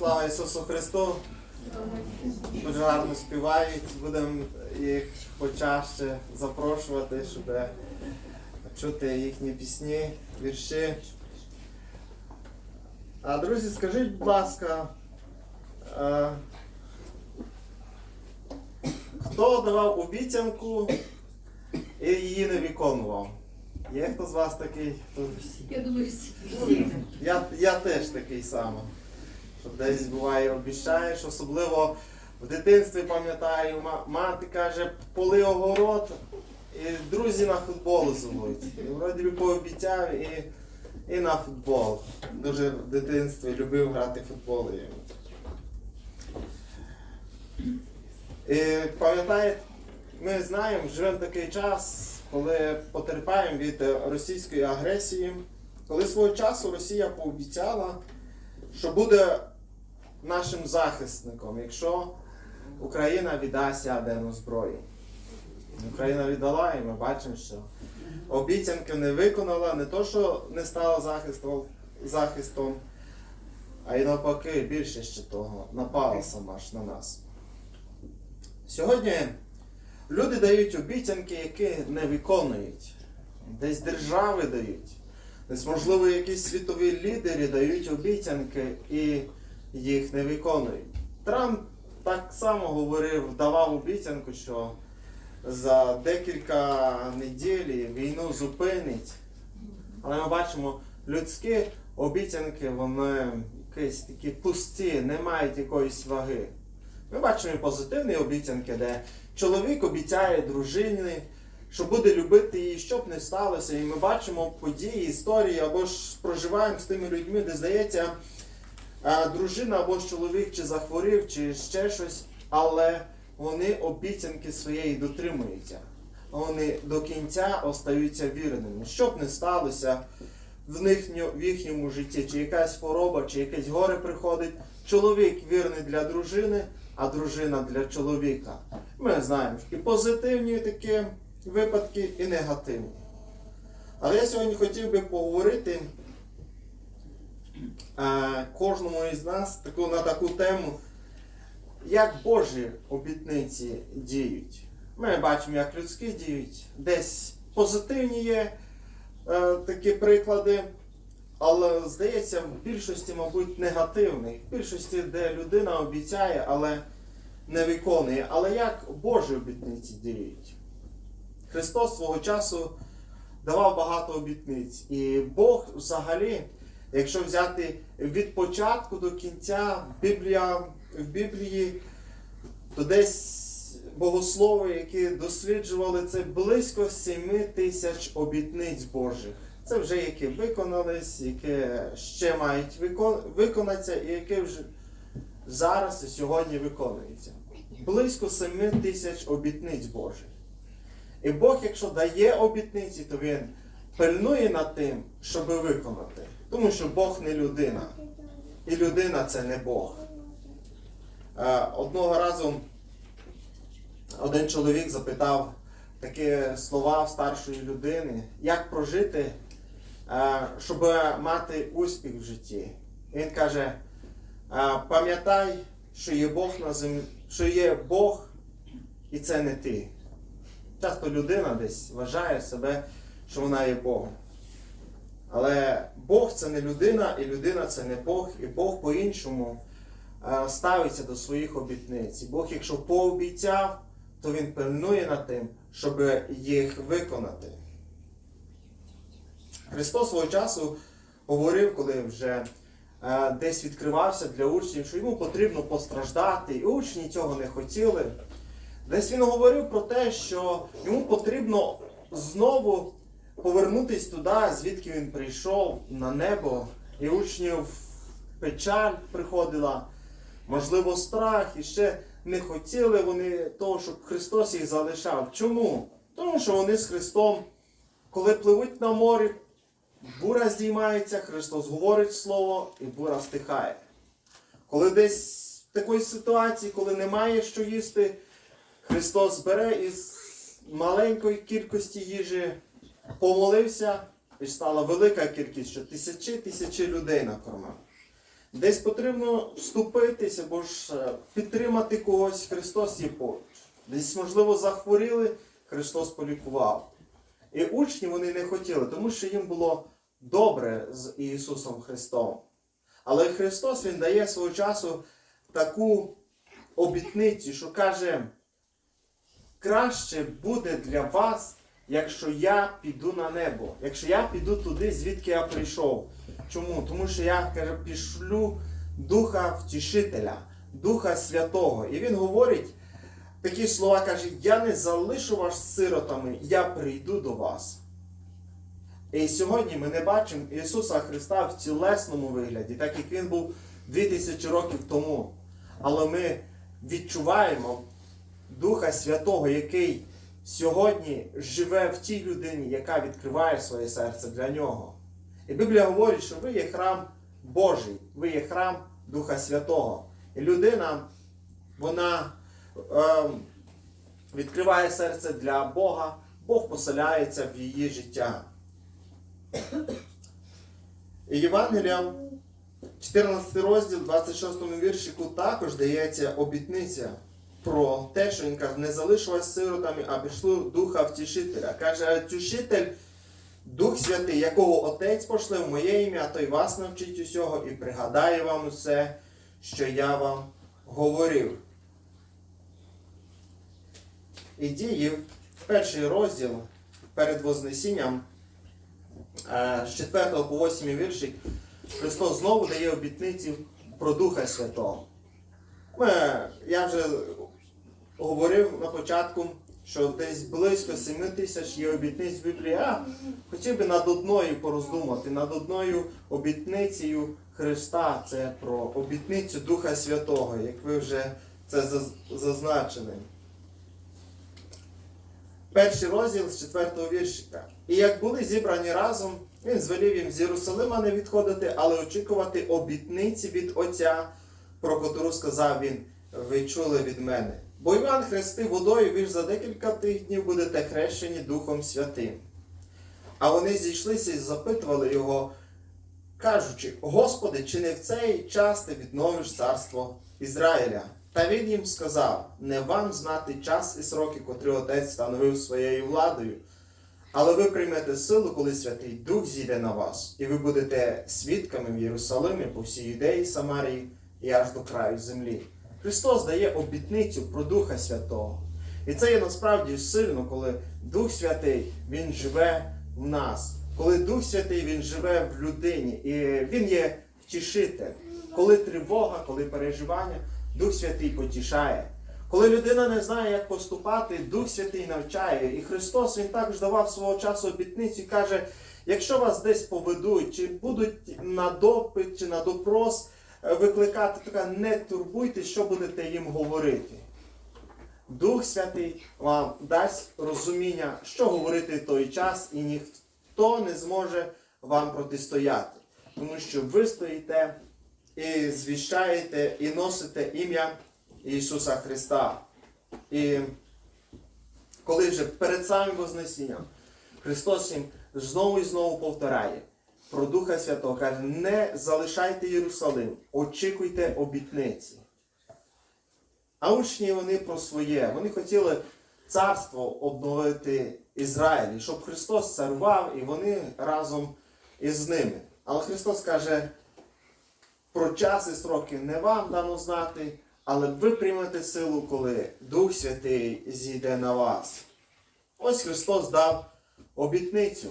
Слава Ісусу Христу! Дуже гарно співають, будемо їх почаще запрошувати, щоб чути їхні пісні, вірші. А друзі, скажіть, будь ласка, е, хто давав обіцянку і її не виконував? Є хто з вас такий? Хто... Я думаю, всі. Я, я теж такий самий. Що десь буває обіщаєш, особливо в дитинстві пам'ятаю, мати каже, поли огород, і друзі на футбол звуть. І вроді би пообіцяв і, і на футбол. Дуже в дитинстві любив грати в футбол. І пам'ятаєте, ми знаємо, живемо такий час, коли потерпаємо від російської агресії. Коли свого часу Росія пообіцяла, що буде нашим захисником, якщо Україна віддасть ядерну зброю. Україна віддала, і ми бачимо, що обіцянки не виконала, не то, що не стала захистом, захистом а й навпаки більше ще того, напала сама ж на нас. Сьогодні люди дають обіцянки, які не виконують. Десь держави дають. Десь, можливо, якісь світові лідери дають обіцянки і їх не виконують. Трамп так само говорив, давав обіцянку, що за декілька неділь війну зупинить. Але ми бачимо, людські обіцянки, вони якісь такі пусті, не мають якоїсь ваги. Ми бачимо позитивні обіцянки, де чоловік обіцяє дружині, що буде любити її, що б не сталося. І ми бачимо події, історії, або ж проживаємо з тими людьми, де здається, дружина або чоловік чи захворів, чи ще щось, але вони обіцянки своєї дотримуються. Вони до кінця остаються вірними. Що б не сталося в, них, в їхньому житті, чи якась хвороба, чи якесь горе приходить, чоловік вірний для дружини, а дружина для чоловіка. Ми знаємо і позитивні такі випадки, і негативні. Але я сьогодні хотів би поговорити е, кожному із нас таку, на таку тему, як Божі обітниці діють. Ми бачимо, як людські діють. Десь позитивні є е, такі приклади, але здається, в більшості, мабуть, негативних. В більшості, де людина обіцяє, але не виконує. Але як Божі обітниці діють? Христос свого часу давав багато обітниць. І Бог взагалі, якщо взяти від початку до кінця Біблія, в Біблії, то десь богослови, які досліджували це близько 7 тисяч обітниць Божих. Це вже які виконались, які ще мають викон... виконатися, і які вже зараз і сьогодні виконуються. Близько 7 тисяч обітниць Божих. І Бог, якщо дає обітниці, то Він пильнує над тим, щоб виконати. Тому що Бог не людина. І людина це не Бог. Е, Одного разу один чоловік запитав такі слова старшої людини, як прожити, е, щоб мати успіх в житті. Він каже: е, пам'ятай, що є Бог на землі, що є Бог, і це не ти. Часто людина десь вважає себе, що вона є Богом. Але Бог це не людина, і людина це не Бог, і Бог по-іншому е, ставиться до своїх обітниць. І Бог, якщо пообіцяв, то Він пильнує над тим, щоб їх виконати. Христос свого часу говорив, коли вже е, десь відкривався для учнів, що йому потрібно постраждати, і учні цього не хотіли. Десь він говорив про те, що йому потрібно знову повернутися туди, звідки він прийшов на небо, і учнів печаль приходила, можливо, страх, і ще не хотіли вони того, щоб Христос їх залишав. Чому? Тому що вони з Христом, коли пливуть на морі, бура здіймається, Христос говорить слово, і бура стихає. Коли десь в такій ситуації, коли немає що їсти, Христос бере із маленької кількості їжі, помолився, і стала велика кількість, що тисячі тисячі людей накормив. Десь потрібно вступитися, бо ж е, підтримати когось, Христос є поруч. Десь, можливо, захворіли, Христос полікував. І учні вони не хотіли, тому що їм було добре з Ісусом Христом. Але Христос Він дає свого часу таку обітницю, що каже, краще буде для вас, якщо я піду на небо, якщо я піду туди, звідки я прийшов. Чому? Тому що я каже, пішлю Духа Втішителя, Духа Святого. І він говорить такі слова, каже: Я не залишу вас сиротами, я прийду до вас. І сьогодні ми не бачимо Ісуса Христа в тілесному вигляді, так як Він був 2000 років тому. Але ми відчуваємо Духа Святого, який сьогодні живе в тій людині, яка відкриває своє серце для нього. І Біблія говорить, що ви є храм Божий, ви є храм Духа Святого. І людина, вона ем, відкриває серце для Бога, Бог поселяється в її життя. І Євангелія, 14 розділ, 26 віршику також дається обітниця про те, що він каже, не залишилась сиротами, а пішло Духа Втішителя. Каже, а Дух Святий, якого Отець пошле в моє ім'я, той вас навчить усього і пригадає вам усе, що я вам говорив. І діїв, перший розділ перед Вознесінням, е, з 4 по 8 віршик, Христос знову дає обітниці про Духа Святого. Ми, я вже говорив на початку, що десь близько 7 тисяч є обітниць в Біблії. А хотів би над одною пороздумати, над одною обітницею Христа. Це про обітницю Духа Святого, як ви вже це зазначили. Перший розділ з 4 віршика. І як були зібрані разом, він звелів їм з Єрусалима не відходити, але очікувати обітниці від Отця, про котру сказав він, ви чули від мене. Бо Іван хрестив водою, ви ж за декілька тих днів будете хрещені Духом Святим. А вони зійшлися і запитували його, кажучи, Господи, чи не в цей час ти відновиш царство Ізраїля? Та він їм сказав: не вам знати час і сроки, котрі отець встановив своєю владою. Але ви приймете силу, коли Святий Дух зійде на вас, і ви будете свідками в Єрусалимі по всій юдеї, Самарії і аж до краю землі. Христос дає обітницю про Духа Святого. І це є насправді сильно, коли Дух Святий Він живе в нас. Коли Дух Святий Він живе в людині, і Він є втішитель. Коли тривога, коли переживання, Дух Святий потішає. Коли людина не знає, як поступати, Дух Святий навчає. І Христос Він також давав свого часу обітницю і каже: якщо вас десь поведуть, чи будуть на допит, чи на допрос викликати, то каже, не турбуйтесь, що будете їм говорити. Дух Святий вам дасть розуміння, що говорити в той час, і ніхто не зможе вам протистояти. Тому що ви стоїте і звіщаєте, і носите ім'я Ісуса Христа. І коли вже перед самим Вознесінням Христос їм знову і знову повторяє про Духа Святого, каже, не залишайте Єрусалим, очікуйте обітниці. А учні вони про своє. Вони хотіли царство обновити Ізраїлі, щоб Христос царював і вони разом із ними. Але Христос каже, про час і строки не вам дано знати, але ви приймете силу, коли Дух Святий зійде на вас. Ось Христос дав обітницю.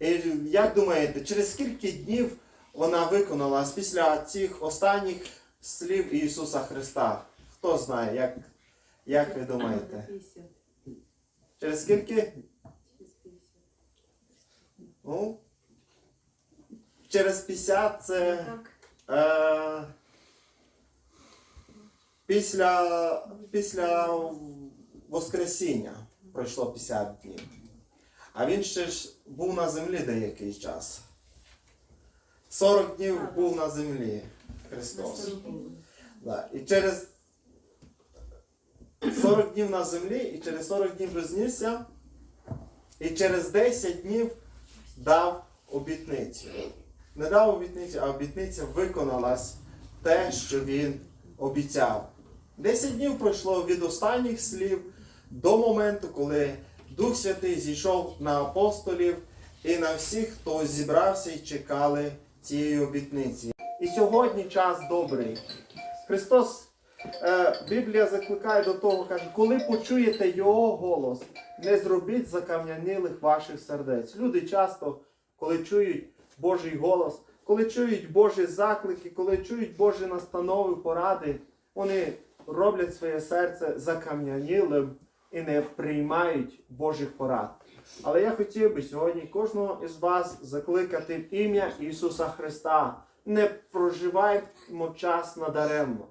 І як думаєте, через скільки днів вона виконалась після цих останніх слів Ісуса Христа? Хто знає, як, як ви думаєте? Через скільки? Ну, через 50 це е, після, після Воскресіння пройшло 50 днів. А він ще ж був на землі деякий час. 40 днів був на землі Христос. Да. І через 40 днів на землі, і через 40 днів рознісся, і через 10 днів дав обітницю. не дав обітницю, а обітниця виконалась те, що він обіцяв. Десять днів пройшло від останніх слів до моменту, коли Дух Святий зійшов на апостолів і на всіх, хто зібрався і чекали цієї обітниці. І сьогодні час добрий. Христос, е, Біблія закликає до того, каже, коли почуєте Його голос, не зробіть закам'янілих ваших сердець. Люди часто, коли чують Божий голос, коли чують Божі заклики, коли чують Божі настанови, поради, вони роблять своє серце закам'янілим і не приймають Божих порад. Але я хотів би сьогодні кожного із вас закликати в ім'я Ісуса Христа. Не проживаємо час надаремно,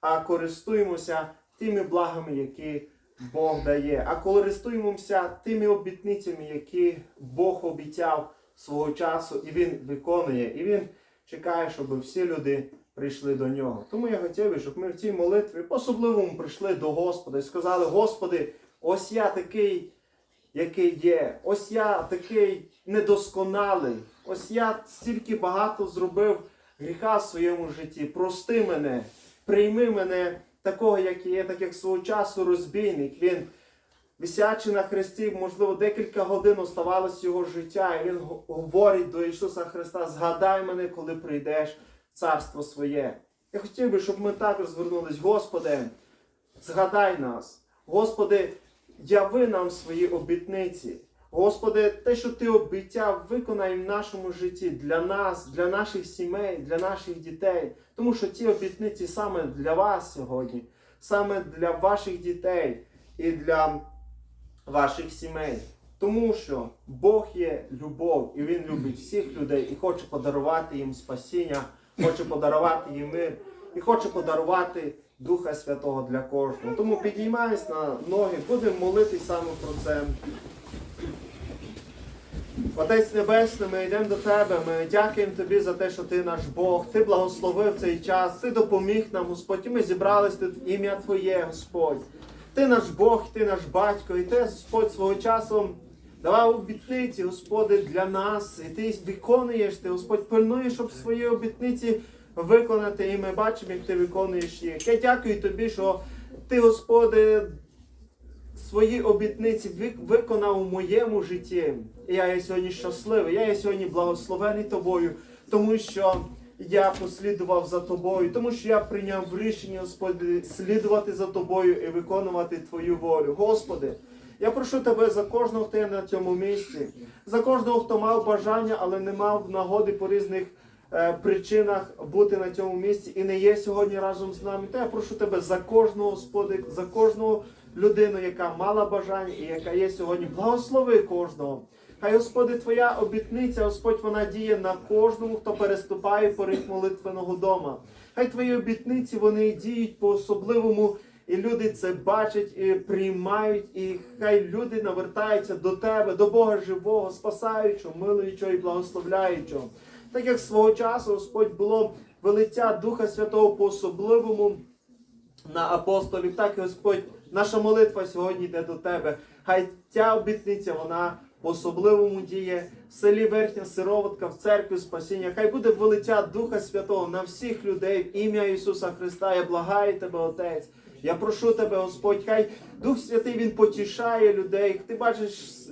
а користуємося тими благами, які Бог дає, а користуємося тими обітницями, які Бог обіцяв свого часу, і Він виконує, і Він чекає, щоб всі люди прийшли до нього. Тому я хотів би, щоб ми в цій молитві по-особливому прийшли до Господа і сказали: Господи, ось я такий, який є, ось я такий недосконалий, ось я стільки багато зробив гріха в своєму житті. Прости мене, прийми мене такого, як є, так як свого часу розбійник. Він Висячи на хресті, можливо, декілька годин оставалось його життя, і він говорить до Ісуса Христа: згадай мене, коли прийдеш царство своє. Я хотів би, щоб ми також звернулись, Господи, згадай нас, Господи, яви нам свої обітниці. Господи, те, що Ти обіцяв, виконай в нашому житті для нас, для наших сімей, для наших дітей. Тому що ці обітниці саме для вас сьогодні, саме для ваших дітей і для ваших сімей. Тому що Бог є любов, і Він любить всіх людей і хоче подарувати їм спасіння, хоче подарувати їм мир і хоче подарувати Духа Святого для кожного. Тому підіймаємось на ноги, будемо молитись саме про це. Отець Небесний, ми йдемо до Тебе. Ми дякуємо Тобі за те, що Ти наш Бог. Ти благословив цей час, Ти допоміг нам, Господь. І ми зібрались тут ім'я Твоє, Господь. Ти наш Бог, ти наш батько, і ти, Господь, свого часу давав обітниці, Господи, для нас. І ти виконуєш, ти, Господь, пильнуєш, щоб свої обітниці виконати. І ми бачимо, як ти виконуєш їх. Я дякую тобі, що ти, Господи, свої обітниці виконав у моєму житті. І я є сьогодні щасливий, я є сьогодні благословений тобою, тому що я послідував за тобою, тому що я прийняв рішення, Господи, слідувати за тобою і виконувати Твою волю. Господи, я прошу тебе за кожного, хто є на цьому місці, за кожного, хто мав бажання, але не мав нагоди по різних е, причинах бути на цьому місці і не є сьогодні разом з нами. Та я прошу тебе за кожного, Господи, за кожного людину, яка мала бажання і яка є сьогодні. Благослови кожного. Хай, Господи, Твоя обітниця, Господь, вона діє на кожному, хто переступає поріг молитвеного дома. Хай Твої обітниці вони діють по-особливому, і люди це бачать і приймають, і хай люди навертаються до Тебе, до Бога живого, спасаючого, милуючого і благословляючого. Так як свого часу, Господь, було велиття Духа Святого по-особливому на апостолів, так і Господь, наша молитва сьогодні йде до Тебе. Хай ця обітниця, вона по-особливому діє в селі Верхня Сироватка, в церкві спасіння. Хай буде велиття Духа Святого на всіх людей в ім'я Ісуса Христа. Я благаю Тебе, Отець. Я прошу Тебе, Господь, хай Дух Святий Він потішає людей. Ти бачиш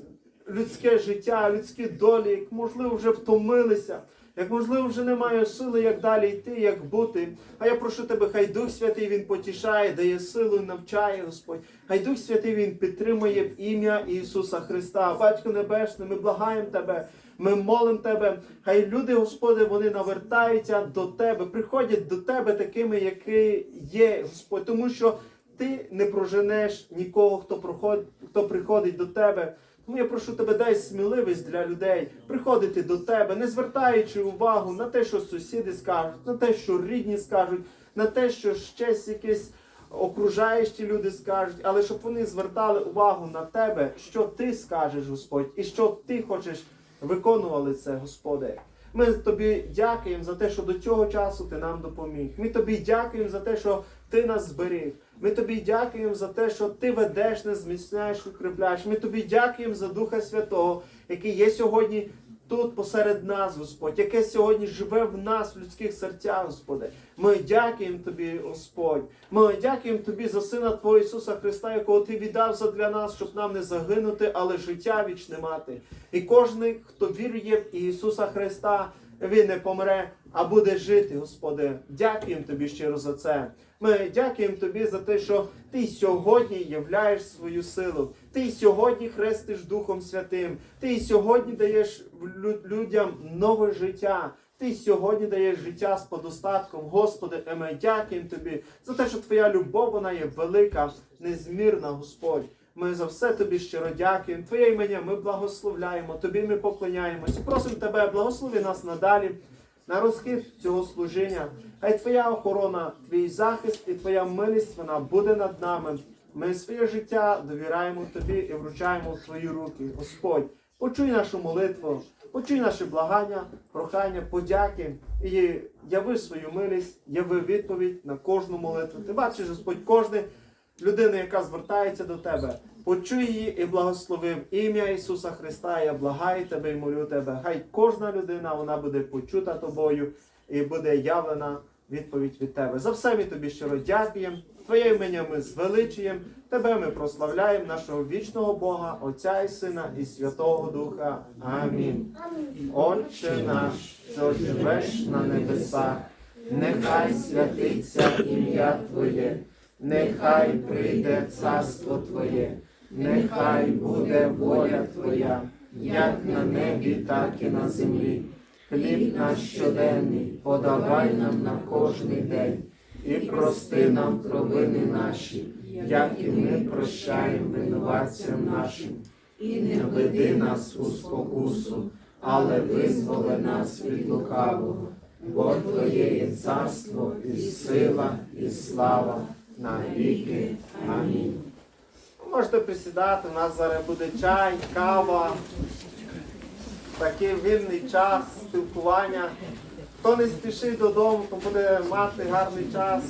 людське життя, людські долі, як можливо вже втомилися. Як можливо, вже немає сили, як далі йти, як бути. А я прошу тебе, хай Дух Святий Він потішає, дає силу навчає, Господь. Хай Дух Святий Він підтримує в ім'я Ісуса Христа. Батько Небесний, ми благаємо Тебе, ми молимо Тебе. Хай люди, Господи, вони навертаються до Тебе, приходять до Тебе такими, які є, Господь, тому що Ти не проженеш нікого, хто проходить, хто приходить до Тебе. Тому я прошу тебе, дай сміливість для людей приходити до тебе, не звертаючи увагу на те, що сусіди скажуть, на те, що рідні скажуть, на те, що щось якесь окружаючі люди скажуть, але щоб вони звертали увагу на тебе, що ти скажеш, Господь, і що ти хочеш виконували це, Господи. Ми тобі дякуємо за те, що до цього часу ти нам допоміг. Ми тобі дякуємо за те, що ти нас зберіг. Ми тобі дякуємо за те, що ти ведеш нас, зміцняєш, укріпляєш. Ми тобі дякуємо за Духа Святого, який є сьогодні тут посеред нас, Господь, яке сьогодні живе в нас, в людських серцях, Господи. Ми дякуємо Тобі, Господь. Ми дякуємо Тобі за Сина Твого Ісуса Христа, якого Ти віддав задля нас, щоб нам не загинути, але життя вічне мати. І кожен, хто вірує в Ісуса Христа, він не помре, а буде жити, Господи. Дякуємо Тобі щиро за це. Ми дякуємо Тобі за те, що Ти сьогодні являєш свою силу. Ти сьогодні хрестиш Духом Святим. Ти сьогодні даєш людям нове життя. Ти сьогодні даєш життя з подостатком. Господи, і ми дякуємо Тобі за те, що Твоя любов вона є велика, незмірна, Господь. Ми за все тобі щиро дякуємо. Твоє імення ми благословляємо, тобі ми поклоняємось. Просимо тебе, благослови нас надалі на розхід цього служіння. Хай твоя охорона, твій захист і твоя милість вона буде над нами. Ми своє життя довіряємо тобі і вручаємо в твої руки. Господь, почуй нашу молитву, почуй наше благання, прохання, подяки і яви свою милість, яви відповідь на кожну молитву. Ти бачиш, Господь, кожне людина, яка звертається до тебе, почуй її і благослови в ім'я Ісуса Христа. Я благаю тебе і молю тебе. Хай кожна людина вона буде почута тобою і буде явлена відповідь від тебе. За все ми тобі щиро дякуємо. Твоє імення ми звеличуємо, тебе ми прославляємо, нашого вічного Бога, Отця і Сина і Святого Духа. Амінь. Отче наш, що живеш на небесах, нехай святиться ім'я Твоє, нехай прийде царство Твоє, нехай буде воля Твоя, як на небі, так і на землі. Хліб наш щоденний подавай нам на кожний день, і прости нам провини наші, як і ми прощаємо винуватцям нашим. І не веди нас у спокусу, але визволи нас від лукавого, бо Твоє є царство, і сила, і слава на віки. Амінь. Можете присідати, у нас зараз буде чай, кава, такий вільний час спілкування. Хто не спішить додому, то буде мати гарний час